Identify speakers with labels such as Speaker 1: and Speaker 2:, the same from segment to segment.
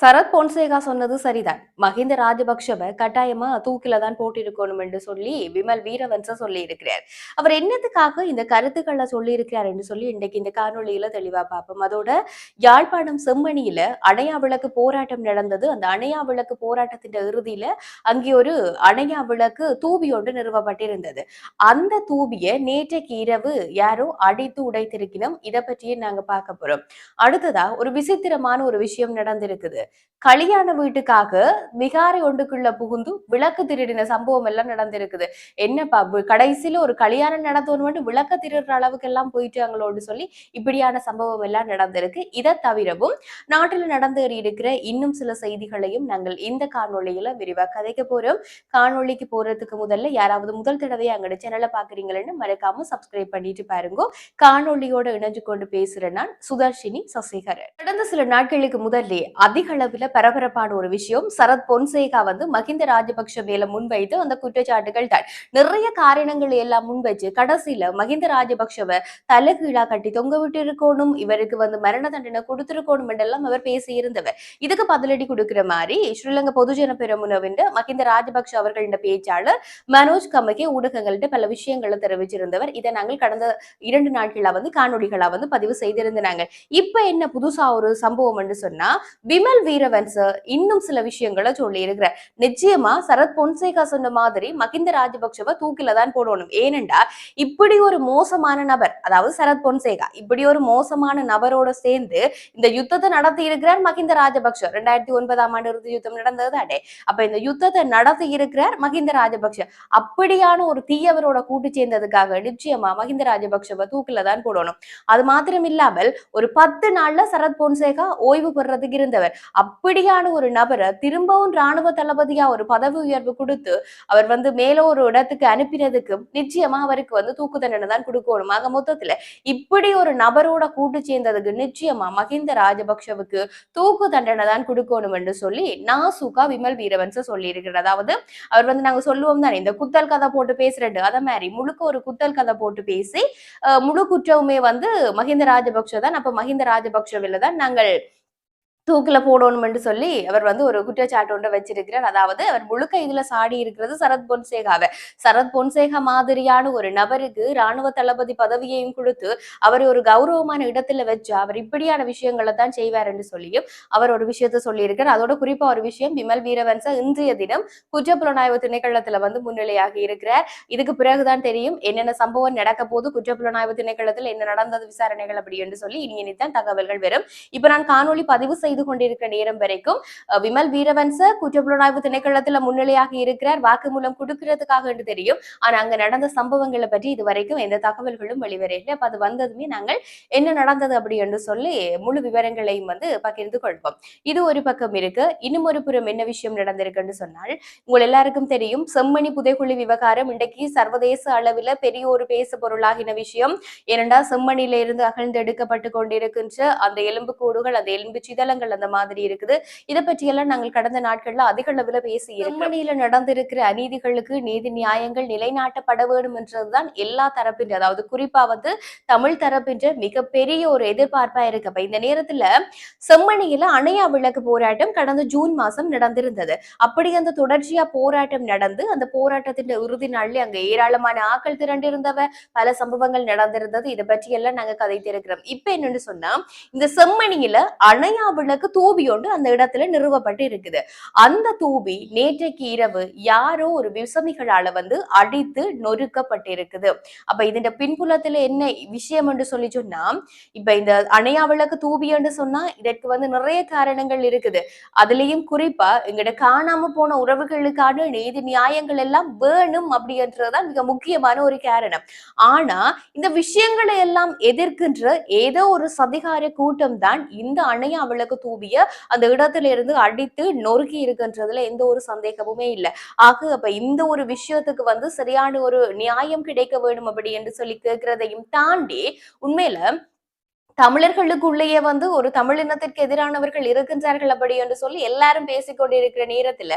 Speaker 1: சரத் பொன்சேகா சொன்னது சரிதான். மஹிந்த ராஜபக்ஷவை கட்டாயமா தூக்கில தான் போட்டிருக்கணும் என்று சொல்லி விமல் வீரவன்ச சொல்லி இருக்கிறார் அவர் என்னத்துக்காக இந்த கருத்துக்களை சொல்லி இருக்கிறார் என்று சொல்லி இன்றைக்கு இந்த காணொளியில தெளிவா பார்ப்போம். அதோட யாழ்ப்பாணம் செம்மணியில அணையா விளக்கு போராட்டம் நடந்தது. அந்த அணையா விளக்கு போராட்டத்தின் இறுதியில அங்கே ஒரு அணையா விளக்கு தூபி ஒன்று நிறுவப்பட்டிருந்தது. அந்த தூபியை நேற்றைக்கு இரவு யாரோ அடித்து உடைத்திருக்கணும் இதை பற்றியே நாங்க பார்க்க போறோம். அடுத்ததா ஒரு விசித்திரமான ஒரு விஷயம் நடந்திருக்குது. கல்யாண வீட்டுக்காக விகாரை ஒன்றுக்குள்ள புகுந்து விளக்கு திருடின சம்பவம் எல்லாம் நடந்திருக்குது. என்னப்பா கடைசியில ஒரு கல்யாணம் நடத்தணும் விளக்க திருடுற அளவுக்கு எல்லாம் போயிட்டாங்களோடு சொல்லி இப்படியான சம்பவம் எல்லாம் நடந்திருக்கு. இதை தவிரவும் நாட்டில் நடந்தேறி இருக்கிற இன்னும் சில செய்திகளையும் நாங்கள் இந்த காணொலியில விரிவா கதைக்க போறோம். காணொளிக்கு போறதுக்கு முதல்ல யாராவது முதல் தடவை எங்களோட சேனலை பாக்குறீங்களன்னு மறக்காம சப்ஸ்கிரைப் பண்ணிட்டு பாருங்க. காணொளியோட இணைஞ்சு கொண்டு பேசுறேன் நான் சுதர்ஷினி சசிகரன். கடந்த சில நாட்களுக்கு முதல்ல அதிக அளவுல பரபரப்பான ஒரு விஷயம். சரத் பொன்சேகா வந்து மஹிந்த ராஜபக்ஷ மேல முன்வைத்து அந்த குற்றச்சாட்டுகள் தான் நிறைய காரணங்கள் எல்லாம் முன்வைச்சு கடைசியில மஹிந்த ராஜபக்ஷவை தலைகீழா கட்டி தொங்க விட்டு இருக்கணும் இவருக்கு வந்து மரண தண்டனை கொடுத்திருக்கணும் என்றெல்லாம் அவர் பேசி இருந்தவர் இதுக்கு பதிலடி கொடுக்கிற மாதிரி ஸ்ரீலங்கா பொதுஜன பெருமுனவின் மஹிந்த ராஜபக்ஷ அவர்களின் பேச்சாளர் மனோஜ் கமகே ஊடகங்கள்ட்ட பல விஷயங்களை தெரிவிச்சிருந்தவர். இதை நாங்கள் கடந்த இரண்டு நாட்களா வந்து காணொலிகளா வந்து பதிவு செய்திருந்தாங்க. இப்ப என்ன புதுசா ஒரு சம்பவம் என்று சொன்னா விமல் வீரவன்ச இன்னும் சில விஷயங்களை சொல்லி இருக்கிறார் நிச்சயமா சரத் பொன்சேகா சொன்ன மாதிரி மகிந்த ராஜபக்ஷவை தூக்கில தான் போடணும். ஏனென்றா இப்படி ஒரு மோசமான நபர் அதாவது சரத் பொன்சேகா இப்படி ஒரு மோசமான நபரோட சேர்ந்து இந்த யுத்தத்தை நடத்தி இருக்கிறார் மகிந்த ராஜபக்ஷ. ரெண்டாயிரத்தி ஒன்பதாம் ஆண்டு இறுதி யுத்தம் நடந்தது அடே அப்ப இந்த யுத்தத்தை நடத்தி இருக்கிறார் மகிந்த ராஜபக்ஷ. அப்படியான ஒரு தீயவரோட கூட்டு சேர்ந்ததுக்காக நிச்சயமா மகிந்த ராஜபக்ஷவை தூக்கில தான் போடணும். அது மாத்திரம் இல்லாமல் ஒரு பத்து நாள்ல சரத் பொன்சேகா ஓய்வு பெறதுக்கு இருந்தவர். அப்படியான ஒரு நபரை திரும்பவும் ராணுவ தளபதியா ஒரு பதவி உயர்வு கொடுத்து அவர் வந்து மேல ஒரு இடத்துக்கு அனுப்பினதுக்கு நிச்சயமா அவருக்கு வந்து தூக்கு தண்டனை தான் கொடுக்கணும். ஆக மொத்தத்துல இப்படி ஒரு நபரோட கூட்டு சேர்ந்ததுக்கு நிச்சயமா மஹிந்த ராஜபக்ஷவுக்கு தூக்கு தண்டனை தான் கொடுக்கணும் என்று சொல்லி நாசுகா விமல் வீரவன்ச சொல்லி இருக்கிறார் அதாவது அவர் வந்து நாங்க சொல்லுவோம் தானே இந்த குத்தல் கதை போட்டு பேசுறது அதை மாதிரி முழுக்க ஒரு குத்தல் கதை போட்டு பேசி முழு குற்றவுமே வந்து மஹிந்த ராஜபக்ஷ தான். அப்ப மஹிந்த ராஜபக்ஷவில் தான் நாங்கள் தூக்கில் போடணும்னு சொல்லி அவர் வந்து ஒரு குற்றச்சாட்டு ஒன்றை வச்சிருக்கிறார். அதாவது அவர் முழுக்க இதுல சாடி இருக்கிறது சரத் பொன்சேகாவை. சரத் பொன்சேகா மாதிரியான ஒரு நபருக்கு ராணுவ தளபதி பதவியையும் கொடுத்து அவர் ஒரு கௌரவமான இடத்துல வச்சு அவர் இப்படியான விஷயங்களை தான் செய்வார் என்று சொல்லியும் அவர் ஒரு விஷயத்த சொல்லியிருக்கார் அதோட குறிப்பா ஒரு விஷயம் விமல் வீரவன்ச இன்றைய தினம் குற்றப்புலனாய்வு திணைக்களத்துல வந்து முன்னிலையாகி இருக்கிறார். இதுக்கு பிறகுதான் தெரியும் என்னென்ன சம்பவம் நடக்க போது குற்றப்புலனாய்வு திணைக்களத்தில் என்ன நடந்தது விசாரணைகள் அப்படி என்று சொல்லி இனி இனித்தான் தகவல்கள் வரும். இப்ப நான் காணொலி பதிவு செய்து செய்து கொண்டிருக்கிற நேரம் வரைக்கும் அஹ், விமல் வீரவன்ச குற்றப்புலனாய்வு திணைக்களத்துல முன்னிலையாக இருக்கிறார். வாக்குமூலம் கொடுக்கிறதுக்காக என்று தெரியும். ஆனா அங்க நடந்த சம்பவங்களை பற்றி இது வரைக்கும் எந்த தகவல்களும் வெளிவரையில அப்ப அது வந்ததுமே நாங்கள் என்ன நடந்தது அப்படி என்று சொல்லி முழு விவரங்களையும் வந்து பகிர்ந்து கொள்வோம். இது ஒரு பக்கம் இருக்கு. இன்னும் ஒரு புறம் என்ன விஷயம் நடந்திருக்குன்னு சொன்னால் உங்கள் எல்லாருக்கும் தெரியும். செம்மணி புதைக்குழி விவகாரம் இன்றைக்கு சர்வதேச அளவில் பெரிய ஒரு பேசு பொருளாகின விஷயம். ஏனென்றா செம்மணியில இருந்து அகழ்ந்து எடுக்கப்பட்டு கொண்டிருக்கின்ற அந்த எலும்பு கூடுகள் அந்த எலும்பு சிதலங்கள் அந்த மாதிரி இருக்குது. இதை பற்றியெல்லாம் நாங்கள் கடந்த நாட்கள்ல அதிக அளவுல பேசி ஜெர்மனியில நடந்திருக்கிற அநீதிகளுக்கு நீதி நியாயங்கள் நிலைநாட்டப்பட வேண்டும் என்றதுதான் எல்லா தரப்பின் அதாவது குறிப்பா வந்து தமிழ் தரப்பின்ற மிகப்பெரிய ஒரு எதிர்பார்ப்பா இருக்கு. அப்ப இந்த நேரத்துல செம்மணியில அணையா விளக்கு போராட்டம் கடந்த ஜூன் மாசம் நடந்திருந்தது. அப்படி அந்த தொடர்ச்சியா போராட்டம் நடந்து அந்த போராட்டத்தின் இறுதி நாள்ல அங்க ஏராளமான ஆக்கள் திரண்டிருந்தவ. பல சம்பவங்கள் நடந்திருந்தது. இதை பற்றி எல்லாம் நாங்க கதைத்திருக்கிறோம். இப்ப என்னன்னு சொன்னா இந்த செம்மணியில அணையா விளக்கு தூபி ஒன்று அந்த இடத்துல நிறுவப்பட்டு இருக்குது. அந்த தூபி நேற்றைக்கு இரவு யாரோ ஒரு விசமிகளால வந்து அடித்து நொறுக்கப்பட்டிருக்குது. அப்ப இதன் பின்புலத்துல என்ன விஷயம் என்று சொல்லி சொன்னா இப்ப இந்த அணையா விளக்கு தூபி என்று சொன்னா இதற்கு வந்து நிறைய காரணங்கள் இருக்குது. அதுலயும் குறிப்பா எங்கட காணாம போன உறவுகளுக்கான நீதி நியாயங்கள் எல்லாம் வேணும் அப்படின்றதுதான் மிக முக்கியமான ஒரு காரணம். ஆனா இந்த விஷயங்களை எல்லாம் எதிர்க்கின்ற ஏதோ ஒரு சதிகார கூட்டம் தான் இந்த அணையா விளக்கு தூவிய அந்த இடத்துல இருந்து அடித்து நொறுக்கி இருக்கின்றதுல எந்த ஒரு சந்தேகமுமே இல்லை. ஆக அப்ப இந்த ஒரு விஷயத்துக்கு வந்து சரியான ஒரு நியாயம் கிடைக்க வேண்டும் அப்படி என்று சொல்லி கேட்கிறதையும் தாண்டி உண்மையில தமிழர்களுக்குள்ளேயே வந்து ஒரு தமிழினத்திற்கு எதிரானவர்கள் இருக்கின்றார்கள் அப்படி என்று சொல்லி எல்லாரும் பேசிக்கொண்டிருக்கிற நேரத்துல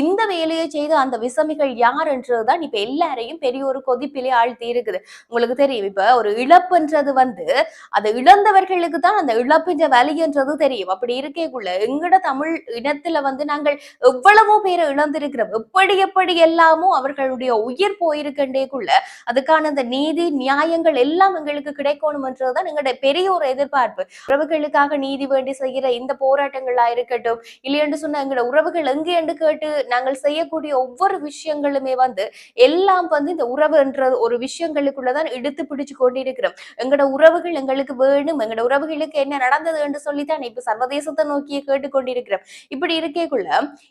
Speaker 1: இந்த வேலையை செய்த அந்த விசமிகள் யார் என்றதுதான் இப்ப எல்லாரையும் பெரிய ஒரு கொதிப்பிலே ஆழ்த்தி இருக்குது. உங்களுக்கு தெரியும் இப்ப ஒரு இழப்புன்றது வந்து அது இழந்தவர்களுக்கு தான் அந்த இழப்புன்ற வலின்றது தெரியும். அப்படி இருக்கேக்குள்ள எங்கட தமிழ் இனத்துல வந்து நாங்கள் எவ்வளவோ பேரை இழந்திருக்கிறோம். எப்படி எப்படி எல்லாமும் அவர்களுடைய உயிர் போயிருக்கின்றேக்குள்ள அதுக்கான அந்த நீதி நியாயங்கள் எல்லாம் எங்களுக்கு கிடைக்கணும் என்றதுதான் எங்களுடைய பெரிய ஒரு எதிர்பார்ப்பு. உறவுகளுக்காக நீதி வேண்டி செய்கிற இந்த போராட்டங்களா இருக்கட்டும் இல்லையென்று சொன்ன எங்களோட உறவுகள் எங்கே என்று கேட்டு நாங்கள் செய்யக்கூடிய ஒவ்வொரு விஷயங்களுமே வந்து எல்லாம் வந்து இந்த உறவு என்ற ஒரு விஷயங்களுக்குள்ளதான் இழுத்து பிடிச்சு கொண்டிருக்கிறோம். எங்களோட உறவுகள் எங்களுக்கு வேணும் எங்களோட உறவுகளுக்கு என்ன நடந்தது என்று சொல்லித்தான் இப்ப சர்வதேசத்தை நோக்கிய கேட்டுக்கொண்டிருக்கிறோம் இப்படி இருக்கேக்குள்ள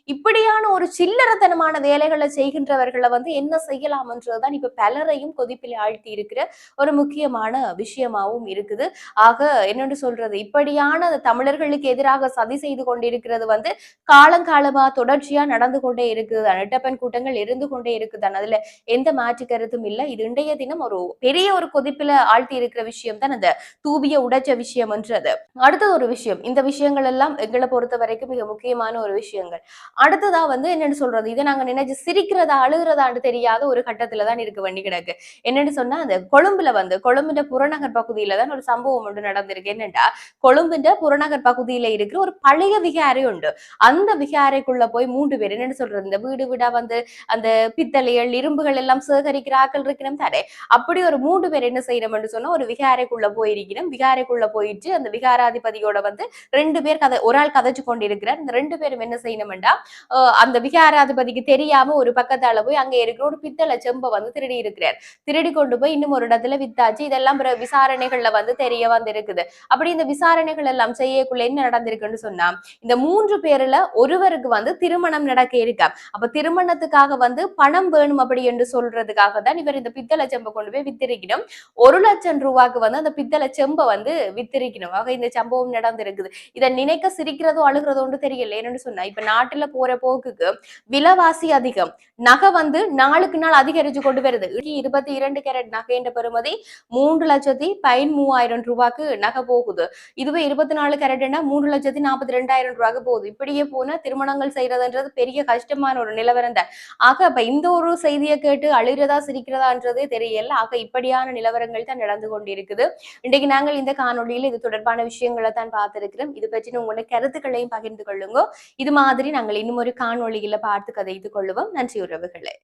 Speaker 1: இப்படியான ஒரு சில்லறத்தனமான வேலைகளை செய்கின்றவர்களை வந்து என்ன செய்யலாம் என்றதுதான் இப்ப பலரையும் கொதிப்பில் ஆழ்த்தி இருக்கிற ஒரு முக்கியமான விஷயமாவும் இருக்குது. ஆக என்னென்று சொல்றது? இப்படியான தமிழர்களுக்கு எதிராக சதி செய்து கொண்டிருக்கிறது வந்து காலங்காலமா தொடர்ச்சியா நடந்து கொண்டே இருக்குது. நெட்டப்பன் கூட்டங்கள் இருந்து கொண்டே இருக்குதான் அதுல எந்த மாற்று கருத்தும் இல்லை. இது இன்றைய தினம் ஒரு பெரிய ஒரு கொதிப்பில ஆழ்த்தி இருக்கிற விஷயம் தான் அந்த தூபிய உடைச்ச விஷயம் என்றது. அடுத்தது ஒரு விஷயம். இந்த விஷயங்கள் எல்லாம் எங்களை பொறுத்த வரைக்கும் மிக முக்கியமான ஒரு விஷயங்கள். அடுத்ததா வந்து என்னன்னு சொல்றது? இதை நாங்க நினைச்சு சிரிக்கிறதா அழுகிறதான்னு தெரியாத ஒரு கட்டத்துல தான் இருக்கு வண்டி கிடக்கு. என்னன்னு சொன்னா அந்த கொழும்புல வந்து கொழும்புல புறநகர் பகுதியில தான் ஒரு சம்பவம் ஒன்று நடந்திருக்கு கொழும்புன்ற புறநகர் பகுதியில இருக்கிற ஒரு பழைய விகாரை உண்டு அந்த விகாரைக்குள்ள போய் மூன்று பேர் என்னன்னு சொல்றது இந்த வீடு வீடா வந்து அந்த பித்தளைகள் இரும்புகள் எல்லாம் சேகரிக்கிற ஆக்கள் இருக்கணும் தானே அப்படி ஒரு மூன்று பேர் என்ன செய்யணும்னு சொன்னா ஒரு விகாரைக்குள்ள போயிருக்கணும் விகாரைக்குள்ள போயிட்டு அந்த விகாராதிபதியோட வந்து ரெண்டு பேர் கதை ஒரு ஆள் கதைச்சு கொண்டிருக்கிறார் இந்த ரெண்டு பேரும் என்ன செய்யணும்டா அந்த விகாராதிபதிக்கு தெரியாம ஒரு பக்கத்தால போய் அங்க இருக்கிற ஒரு பித்தளை செம்ப வந்து திருடி இருக்கிறார் திருடி கொண்டு போய் இன்னும் ஒரு இடத்துல வித்தாச்சு இதெல்லாம் விசாரணைகள்ல வந்து தெரிய வந்திருக்கு இருக்குது அப்படி இந்த விசாரணைகள் எல்லாம் செய்யக்குள்ள என்ன நடந்திருக்குன்னு சொன்னா இந்த மூன்று பேர்ல ஒருவருக்கு வந்து திருமணம் நடக்க இருக்கா? அப்ப திருமணத்துக்காக வந்து பணம் வேணும் அப்படி என்று சொல்றதுக்காக தான் இவர் இந்த பித்தளை செம்பை கொண்டு போய் வித்திருக்கணும். ஒரு லட்சம் ரூபாய்க்கு வந்து அந்த பித்தளை செம்பை வந்து வித்திருக்கணும். ஆக இந்த சம்பவம் நடந்திருக்குது. இதை நினைக்க சிரிக்கிறதோ அழுகிறதோ ஒன்று தெரியல. என்னன்னு சொன்னா இப்ப நாட்டுல போற போக்குக்கு விலவாசி அதிகம். நகை வந்து நாளுக்கு நாள் அதிகரிச்சு கொண்டு வருது. இருபத்தி இரண்டு கேரட் நகைன்ற பெறுமதி மூன்று லட்சத்தி பதிமூவாயிரம் ரூபாய்க்கு நகை போகுது இதுவே இருபத்தி நாலு கேரட்னா மூணு லட்சத்தி நாற்பத்தி ரெண்டாயிரம் ரூபாய்க்கு போகுது. இப்படியே போனா திருமணங்கள் செய்யறதுன்றது பெரிய கஷ்டமான ஒரு நிலவரம் தான் ஆக அப்ப இந்த ஒரு செய்தியை கேட்டு அழுகிறதா சிரிக்கிறதான்றதே தெரியல. ஆக இப்படியான நிலவரங்கள் தான் நடந்து கொண்டிருக்குது. இன்றைக்கு நாங்கள் இந்த காணொலியில் இது தொடர்பான விஷயங்களை தான் பார்த்திருக்கிறோம். இது பற்றி உங்களோட கருத்துக்களையும் பகிர்ந்து கொள்ளுங்க. இது மாதிரி நாங்கள் இன்னும் ஒரு காணொலியில பார்த்து கதைத்து கொள்ளுவோம். நன்றி உறவுகளை.